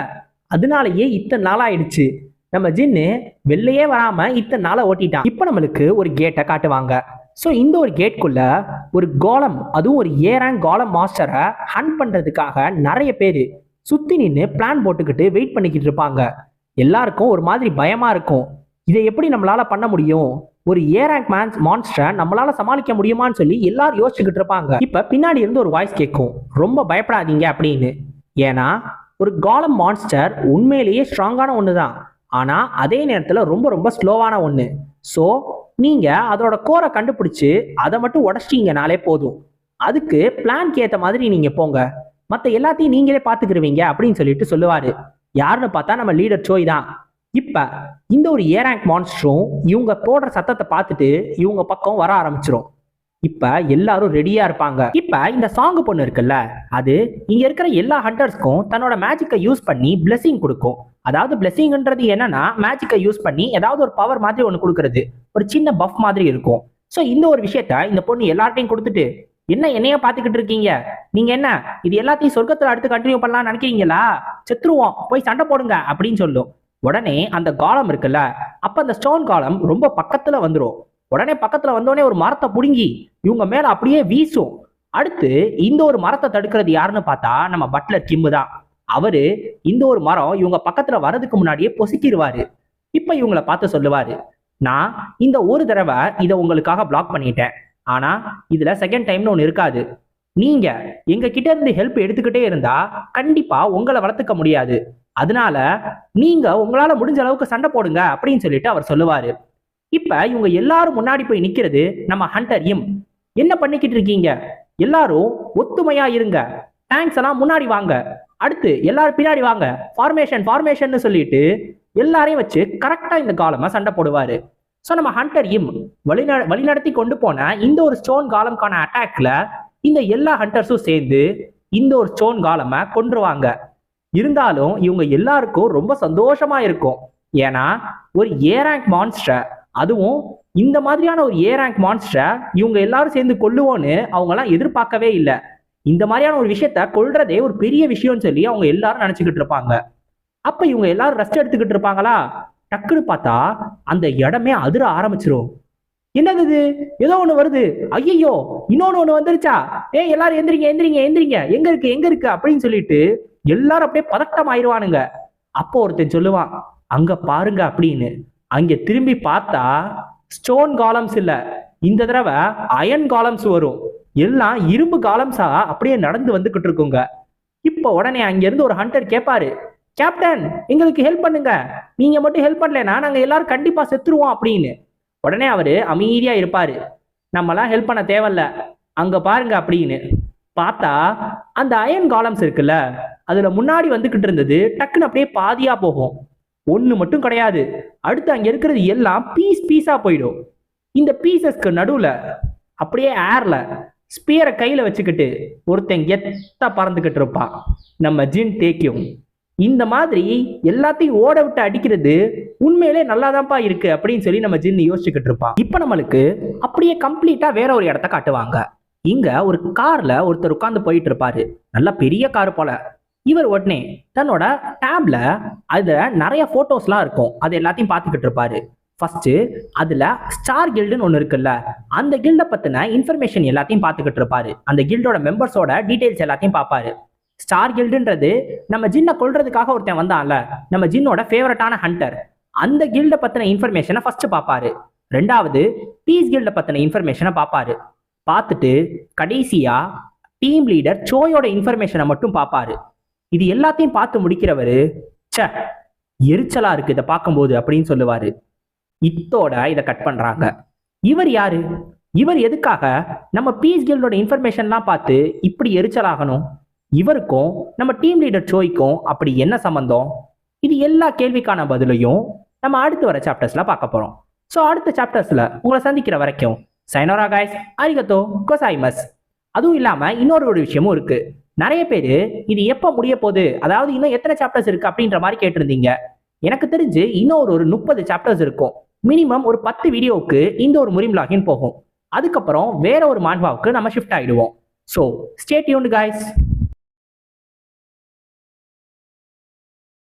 அதனாலயே இத்தனை நாள் ஆயிடுச்சு நம்ம ஜின்னு வெளிலையே வராம இத்தனை நாளை ஓட்டிட்டான். இப்போ நம்மளுக்கு ஒரு கேட்டை காட்டுவாங்க. ஸோ இந்த ஒரு கேட்குள்ள ஒரு கோலம் அதுவும் ஒரு ஏரங் கோலம் மாஸ்டரை ஹண்ட் பண்ணுறதுக்காக நிறைய பேர் சுற்றி நின்று பிளான் போட்டுக்கிட்டு வெயிட் பண்ணிக்கிட்டு இருப்பாங்க. எல்லாருக்கும் ஒரு மாதிரி பயமாக இருக்கும். இதை எப்படி நம்மளால் பண்ண முடியும்? ஒரு ஏராங் மேன்ஸ் மான்ஸ்டரை நம்மளால சமாளிக்க முடியுமான்னு சொல்லி எல்லாரும் யோசிச்சுக்கிட்டு இருப்பாங்க. இப்போ பின்னாடி இருந்து ஒரு வாய்ஸ் கேட்கும். ரொம்ப பயப்படாதீங்க அப்படின்னு. ஏன்னா ஒரு காலம் மான்ஸ்டர் உண்மையிலேயே ஸ்ட்ராங்கான ஒன்று தான் ஆனால் அதே நேரத்தில் ரொம்ப ரொம்ப ஸ்லோவான ஒன்று ஸோ நீங்கள் அதோட கோரை கண்டுபிடிச்சு அதை மட்டும் உடச்சிட்டீங்கனாலே போதும். அதுக்கு பிளான்க்கு ஏற்ற மாதிரி நீங்கள் போங்க. மற்ற எல்லாத்தையும் நீங்களே பார்த்துக்கிருவீங்க அப்படின்னு சொல்லிட்டு சொல்லுவார். யாருன்னு பார்த்தா நம்ம லீடர் சோய் தான். இப்போ இந்த ஒரு ஏராங்க் மான்ஸ்டரும் இவங்க போடுற சத்தத்தை பார்த்துட்டு இவங்க பக்கம் வர ஆரம்பிச்சிடும் இப்ப எல்லாரும் ரெடியா இருப்பாங்க. இப்ப இந்த சாங் பொண்ணு இருக்குல்ல அது இங்க இருக்கிற எல்லா ஹண்டர்ஸ்க்கும் தன்னோட மேஜிக்கை யூஸ் பண்ணி பிளெஸிங் கொடுக்கும். அதாவது பிளெஸிங்ன்றது என்னன்னா மேஜிக்கை யூஸ் பண்ணி ஏதாவது ஒரு பவர் மாதிரி ஒன்று கொடுக்கறது. ஒரு சின்ன பஃப் மாதிரி இருக்கும். ஸோ இந்த ஒரு விஷயத்த இந்த பொண்ணு எல்லார்ட்டையும் கொடுத்துட்டு என்ன என்னைய பார்த்துக்கிட்டு இருக்கீங்க? நீங்க என்ன இது எல்லாத்தையும் சொர்க்கத்துல அடுத்து கண்டினியூ பண்ணலாம்னு நினைக்கிறீங்களா? செத்துருவோம் போய் சண்டை போடுங்க அப்படின்னு சொல்லும். உடனே அந்த காலம் இருக்குல்ல அப்ப அந்த ஸ்டோன் காலம் ரொம்ப பக்கத்துல வந்துடும் உடனே பக்கத்துல வந்தோடனே ஒரு மரத்தை புடுங்கி இவங்க மேல அப்படியே வீசும். அடுத்து இந்த ஒரு மரத்தை தடுக்கிறது யாருன்னு பார்த்தா நம்ம பட்லர் கிம்மு தான். அவரு இந்த ஒரு மரம் இவங்க பக்கத்துல வர்றதுக்கு முன்னாடியே பொசுக்கிடுவாரு இப்ப இவங்களை பார்த்து சொல்லுவாரு நான் இந்த ஒரு தடவை இதை உங்களுக்காக பிளாக் பண்ணிட்டேன். ஆனா இதுல செகண்ட் டைம்னு ஒன்று இருக்காது. நீங்க எங்க கிட்ட இருந்து ஹெல்ப் எடுத்துக்கிட்டே இருந்தா கண்டிப்பா உங்களை வளர்த்துக்க முடியாது. அதனால நீங்க உங்களால முடிஞ்ச அளவுக்கு சண்டை போடுங்க அப்படின்னு சொல்லிட்டு அவர் சொல்லுவாரு. இப்ப இவங்க எல்லாரும் முன்னாடி போய் நிக்கிறது நம்ம ஹண்டர் இம் என்ன பண்ணிக்கிட்டு இருக்கீங்க? எல்லாரும் ஒத்துமையா இருங்க. டேங்க்ஸ் எல்லாம் முன்னாடி வாங்க. அடுத்து எல்லாரும் பின்னாடி வாங்க. ஃபார்மேஷன் ஃபார்மேஷன் சொல்லிட்டு எல்லாரையும் வச்சு கரெக்டா இந்த காலமா சண்டை போடுவாரு. ஸோ நம்ம ஹண்டர் இம் வழிந வழிநடத்தி கொண்டு போன இந்த ஒரு ஸ்டோன் காலம்கான அட்டாக்ல இந்த எல்லா ஹண்டர்ஸும் சேர்ந்து இந்த ஒரு ஸ்டோன் காலமை கொன்றுவாங்க. இருந்தாலும் இவங்க எல்லாருக்கும் ரொம்ப சந்தோஷமா இருக்கும். ஏன்னா ஒரு ஏ மான்ஸ்டர் அதுவும் இந்த மாதிரியான ஒரு ஏ ரேங்க் மான்ஸ்டரை இவங்க எல்லாரும் சேர்ந்து கொல்லுவோன்னு அவங்கெல்லாம் எதிர்பார்க்கவே இல்லை. இந்த மாதிரியான ஒரு விஷயத்த கொள்றதே ஒரு பெரிய விஷயம்னு சொல்லி அவங்க எல்லாரும் நினைச்சுக்கிட்டு இருப்பாங்க. அப்ப இவங்க எல்லாரும் ரெஸ்ட் எடுத்துக்கிட்டு இருப்பாங்களா? டக்குன்னு பார்த்தா அந்த இடமே அதிர ஆரம்பிச்சிரும். என்னது இது? ஏதோ ஒண்ணு வருது. ஐயோ இன்னொன்னு ஒண்ணு வந்துருச்சா? ஏ எல்லாரும் எந்திரிங்க எந்திரிங்க எந்திரிங்க. எங்க இருக்கு எங்க இருக்கு? அப்படின்னு சொல்லிட்டு எல்லாரும் அப்படியே பதட்டம் ஆயிடுவானுங்க அப்போ ஒருத்தன் சொல்லுவான் அங்க பாருங்க அப்படின்னு. அங்கே திரும்பி பார்த்தா ஸ்டோன் காலம்ஸ் இல்லை. இந்த தடவை அயன் காலம்ஸ் வரும். எல்லாம் இரும்பு காலம்ஸா அப்படியே நடந்து வந்துகிட்டு இருக்குங்க. இப்போ உடனே அங்கேருந்து ஒரு ஹண்டர் கேட்பாரு கேப்டன் எங்களுக்கு ஹெல்ப் பண்ணுங்க. நீங்க மட்டும் ஹெல்ப் பண்ணலைன்னா நாங்க எல்லாரும் கண்டிப்பா செத்துருவோம் அப்படின்னு. உடனே அவரு அமைதியா இருப்பாரு. நம்மலாம் ஹெல்ப் பண்ண தேவையில்ல. அங்க பாருங்க அப்படின்னு. பார்த்தா அந்த அயன் காலம்ஸ் இருக்குல்ல அதுல முன்னாடி வந்துகிட்டு இருந்தது டக்குன்னு அப்படியே பாதியா போகும். ஒண்ணு மட்டும் கிடையாது. அடுத்து அங்க இருக்கிறது எல்லாம் பீஸ் பீஸா போயிடும். இந்த பீசஸ்க்கு நடுவுல அப்படியே ஏர்ல ஸ்பியரை கையில வச்சுக்கிட்டு ஒருத்தன் எத்த பறந்துகிட்டு இருப்பான். நம்ம ஜின் தேக்கியும். இந்த மாதிரி எல்லாத்தையும் ஓட விட்டு அடிக்கிறது உண்மையிலே நல்லாதான்ப்பா இருக்கு அப்படின்னு சொல்லி நம்ம ஜின் யோசிச்சுக்கிட்டு இருப்பான். இப்போ நம்மளுக்கு அப்படியே கம்ப்ளீட்டா வேற ஒரு இடத்த காட்டுவாங்க. இங்க ஒரு கார்ல ஒருத்தர் உட்கார்ந்து போயிட்டு இருப்பாரு. நல்ல பெரிய கார் போல. இவர் உடனே தன்னோட டேப்ல அதுல நிறைய போட்டோஸ்லாம் இருக்கும். அது எல்லாத்தையும் பார்த்துக்கிட்டு இருப்பாரு. ஃபர்ஸ்ட் அதுல ஸ்டார் கில்டுன்னு ஒன்று இருக்குல்ல அந்த கில்டை பத்தின இன்ஃபர்மேஷன் எல்லாத்தையும் பார்த்துக்கிட்டு இருப்பாரு. அந்த கில்டோட மெம்பர்ஸோட டீடைல்ஸ் எல்லாத்தையும் பார்ப்பாரு. ஸ்டார் கில்டுன்றது நம்ம ஜின்னை கொள்றதுக்காக ஒருத்தன் வந்தான்ல நம்ம ஜின்னோட ஃபேவரட்டான ஹண்டர் அந்த கில்டை பத்தின இன்ஃபர்மேஷனை ஃபர்ஸ்ட் பார்ப்பாரு. ரெண்டாவது பீஸ் கில்டை பத்தின இன்ஃபர்மேஷனை பார்ப்பாரு. பார்த்துட்டு கடைசியா டீம் லீடர் சோயோட இன்ஃபர்மேஷனை மட்டும் பார்ப்பாரு. இது எல்லாத்தையும் பார்த்து முடிக்கிறவரு ச்சே எரிச்சலா இருக்கு இதை பார்க்கும்போது அப்படின்னு சொல்லுவாரு. இத்தோட இதை கட் பண்றாங்க. இவர் யாரு? இவர் எதுக்காக? நம்ம பீஸ் இன்ஃபர்மேஷன்லாம் பார்த்து இப்படி எரிச்சலாகணும். இவருக்கும் நம்ம டீம் லீடர் சோய்க்கும் அப்படி என்ன சம்பந்தம்? இது எல்லா கேள்விக்கான பதிலையும் நம்ம அடுத்து வர சாப்டர்ஸ்ல பார்க்க போறோம். ஸோ அடுத்த சாப்டர்ஸ்ல உங்களை சந்திக்கிற வரைக்கும் சைனோரா காய்ஸ் அரிகத்தோ கொசாய்மஸ் அதுவும் இல்லாம இன்னொரு ஒரு விஷயமும் இருக்கு. நிறைய பேர் இது எப்போ முடிய போகுது? அதாவது இன்னும் எத்தனை சாப்டர்ஸ் இருக்கு அப்படின்ற மாதிரி கேட்டிருந்தீங்க. எனக்கு தெரிஞ்சு இன்னும் ஒரு ஒரு முப்பது சாப்டர்ஸ் இருக்கும். மினிமம் ஒரு பத்து வீடியோவுக்கு இந்த ஒரு முரிம் லாகின் போகும். அதுக்கப்புறம் வேற ஒரு மான்வாவுக்கு நம்ம ஷிஃப்ட் ஆகிடுவோம் ஸோ ஸ்டேட்யூன் காய்ஸ்